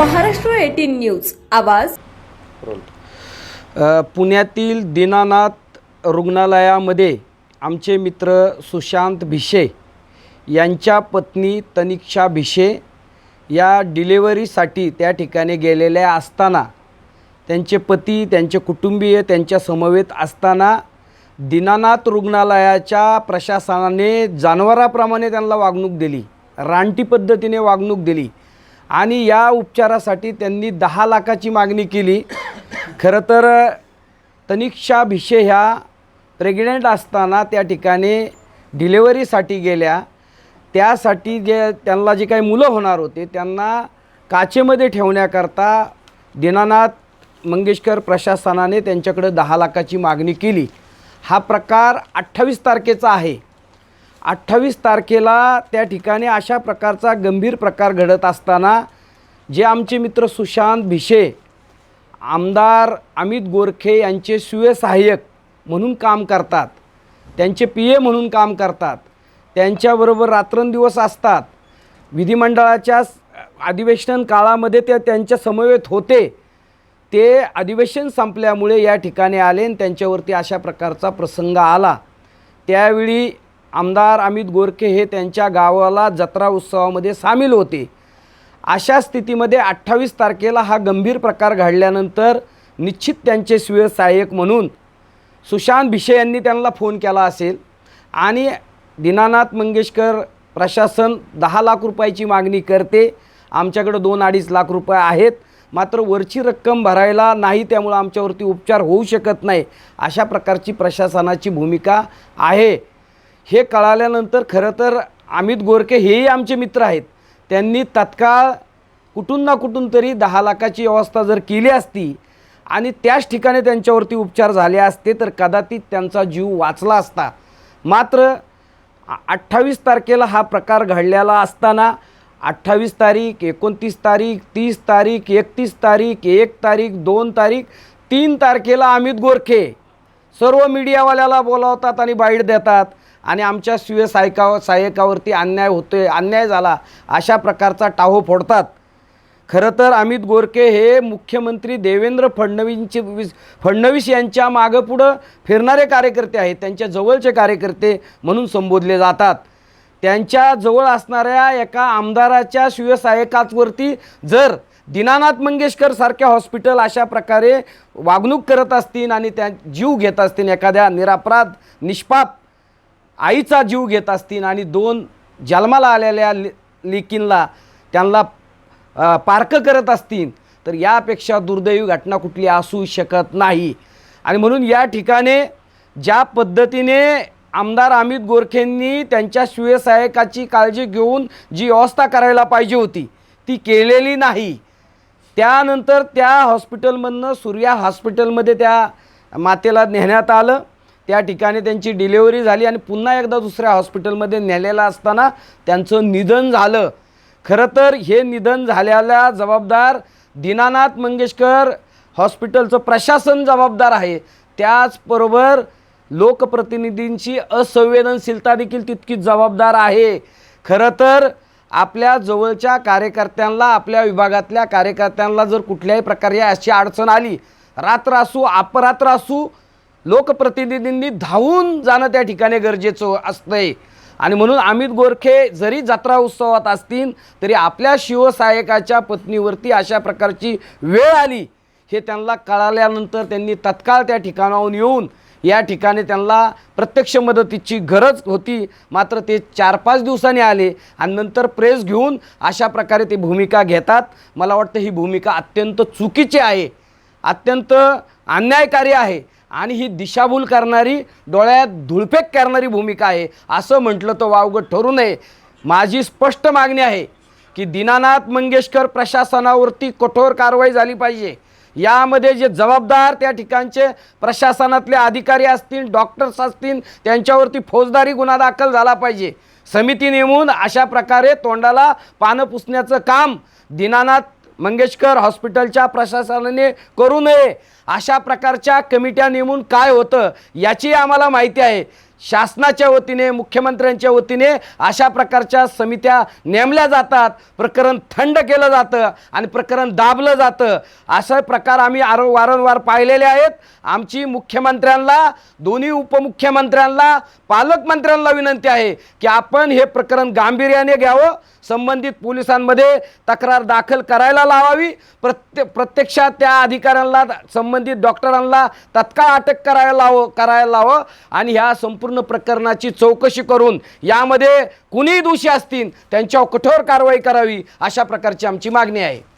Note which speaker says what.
Speaker 1: Eighteen news. आवाज.
Speaker 2: पुण्यातील दीनानाथ रुग्णालयामध्ये आमचे मित्र सुशांत भिशे यांच्या पत्नी तनिक्षा भिशे या डिलेवरीसाठी त्या ठिकाणी गेलेल्या असताना त्यांचे पती त्यांचे कुटुंबीय त्यांच्या समवेत असताना दीनानाथ रुग्णालयाच्या प्रशासनाने जनावराप्रमाणे त्यांना वागणूक दिली रानटी पद्धतीने वागणूक दिली. आणि या उपचारासाठी त्यांनी दहा लाखाची मागणी केली. खरं तर तनिक्षा भिशे ह्या प्रेग्नेंट असताना त्या ठिकाणी डिलेवरीसाठी गेल्या. त्यासाठी जे त्यांना जे काही मुलं होणार होते त्यांना काचेमध्ये ठेवण्याकरता दीनानाथ मंगेशकर प्रशासनाने त्यांच्याकडे दहा लाखाची मागणी केली. हा प्रकार अठ्ठावीस तारखेचा आहे. अठ्ठावीस तारखेला त्या ठिकाणी अशा प्रकारचा गंभीर प्रकार घडत असताना जे आमचे मित्र सुशांत भिशे आमदार अमित गोरखे यांचे सहाय्यक म्हणून काम करतात त्यांचे पी ए म्हणून काम करतात त्यांच्याबरोबर रात्रंदिवस असतात विधिमंडळाच्या अधिवेशन काळामध्ये ते त्यांच्या समवेत होते ते अधिवेशन संपल्यामुळे या ठिकाणी आले आणि त्यांच्यावरती अशा प्रकारचा प्रसंग आला. त्यावेळी आमदार अमित गोरखे हे त्यांच्या गावाला जत्रा उत्सवामध्ये सामील होते. अशा स्थितीमध्ये अठ्ठावीस तारखेला हा गंभीर प्रकार घडल्यानंतर निश्चित त्यांचे स्वीय सहाय्यक म्हणून सुशांत भिशे यांनी त्यांना फोन केला असेल आणि दीनानाथ मंगेशकर प्रशासन दहा लाख रुपयाची मागणी करते. आमच्याकडं दोन अडीच लाख रुपये आहेत. मात्र वरची रक्कम भरायला नाही त्यामुळं आमच्यावरती उपचार होऊ शकत नाही अशा प्रकारची प्रशासनाची भूमिका आहे. हे कळाल्यानंतर खरं तर अमित गोरखे हेही आमचे मित्र आहेत. त्यांनी तत्काळ कुठून ना कुठून तरी दहा लाखाची व्यवस्था जर केली असती आणि त्याच ठिकाणी त्यांच्यावरती उपचार झाले असते तर कदाचित त्यांचा जीव वाचला असता. मात्र अठ्ठावीस तारखेला हा प्रकार घडलेला असताना अठ्ठावीस तारीख एकोणतीस तारीख तीस तारीख एकतीस तारीख एक तारीख दोन तारीख तीन तारखेला अमित गोरखे सर्व मीडियावाल्याला बोलावतात आणि बाईट देतात. आणि आमच्या स्वीय सहायका सहाय्यकावरती अन्याय होतो आहे अन्याय झाला अशा प्रकारचा टाहो फोडतात. खरं तर अमित गोरखे हे मुख्यमंत्री देवेंद्र फडणवीसचे फडणवीस यांच्या मागं पुढं फिरणारे कार्यकर्ते आहेत त्यांच्या जवळचे कार्यकर्ते म्हणून संबोधले जातात. त्यांच्या जवळ असणाऱ्या एका आमदाराच्या शिवसहायकाचवरती जर दीनानाथ मंगेशकर सारख्या हॉस्पिटल अशा प्रकारे वागणूक करत असतील आणि त्या जीव घेत असतील एखाद्या निरापराध निष्पाप आईचा जीव घेत असतील आणि दोन जन्माला आलेल्या ले लेकींना त्यांना पारखं करत असतील तर यापेक्षा दुर्दैवी घटना कुठली असू शकत नाही. आणि म्हणून या ठिकाणी ज्या पद्धतीने आमदार अमित गोरखेंनी त्यांच्या शिवसहायकाची काळजी घेऊन जी व्यवस्था करायला पाहिजे होती ती केलेली नाही. त्यानंतर त्या हॉस्पिटलमधनं सूर्या हॉस्पिटलमध्ये त्या मातेला नेण्यात आलं. त्या ठिकाणी त्यांची डिलेवरी झाली आणि पुन्हा एकदा दुसऱ्या हॉस्पिटलमध्ये नेलेलं असताना त्यांचं निधन झालं. खरं तर हे निधन झाल्याला जबाबदार दीनानाथ मंगेशकर हॉस्पिटलचं प्रशासन जबाबदार आहे. त्याचबरोबर लोकप्रतिनिधींची असंवेदनशीलता देखील तितकीच जबाबदार आहे. खरं तर आपल्या जवळच्या कार्यकर्त्यांना आपल्या विभागातल्या कार्यकर्त्यांना जर कुठल्याही प्रकारे अशी अडचण आली रात्र असू अपरात्र असू लोकप्रतिनिधींनी धावून जाणं त्या ठिकाणी गरजेचं असतंय. आणि म्हणून अमित गोरखे जरी जत्रा उत्सवात असतील तरी आपल्या शिवसहायकाच्या पत्नीवरती अशा प्रकारची वेळ आली हे त्यांना कळाल्यानंतर त्यांनी तत्काळ त्या ठिकाणाहून येऊन या ठिकाणी त्यांना प्रत्यक्ष मदतीची गरज होती. मात्र ते चार पाच दिवसांनी आले आणि नंतर प्रेस घेऊन अशा प्रकारे ते भूमिका घेतात. मला वाटतं ही भूमिका अत्यंत चुकीची आहे. अत्यंत अन्यायकारी आहे. आणि ही दिशाभूल करणारी डोळ्यात धुळफेक करणारी भूमिका आहे. असं म्हटलं तर वावगं ठरू नये. माझी स्पष्ट मागणी आहे की दीनानाथ मंगेशकर प्रशासनावरती कठोर कारवाई झाली पाहिजे. यामध्ये जे जबाबदार त्या ठिकाणचे प्रशासनातले अधिकारी असतील डॉक्टर्स असतील त्यांच्यावरती फौजदारी गुन्हा दाखल झाला पाहिजे. समिती नेमून अशा प्रकारे तोंडाला पानं पुसण्याचं काम दीनानाथ मंगेशकर हॉस्पिटलच्या प्रशासनाने करू नये. अशा प्रकारच्या कमिट्या नेमून काय होतं याची आम्हाला माहिती आहे. शासनाच्या वतीने मुख्यमंत्र्यांच्या वतीने अशा प्रकारच्या समित्या नेमल्या जातात. प्रकरण थंड केलं जातं आणि प्रकरण दाबलं जातं. असा प्रकार आम्ही आरो वारंवार पाहिलेले आहेत. आमची मुख्यमंत्र्यांना दोन्ही उपमुख्यमंत्र्यांना पालकमंत्र्यांना विनंती आहे की आपण हे प्रकरण गांभीर्याने घ्यावं. संबंधित पोलिसांमध्ये तक्रार दाखल करायला लावावी. प्रत्ये प्रत्यक्षात त्या अधिकाऱ्यांना संबंधित डॉक्टरांना तत्काळ अटक करायला लावं करायला लावं. आणि ह्या संपूर्ण प्रकरणाची चौकशी करून यामध्ये कुणीही दोषी असतील त्यांच्यावर कठोर कारवाई करावी अशा प्रकारची आमची मागणी आहे.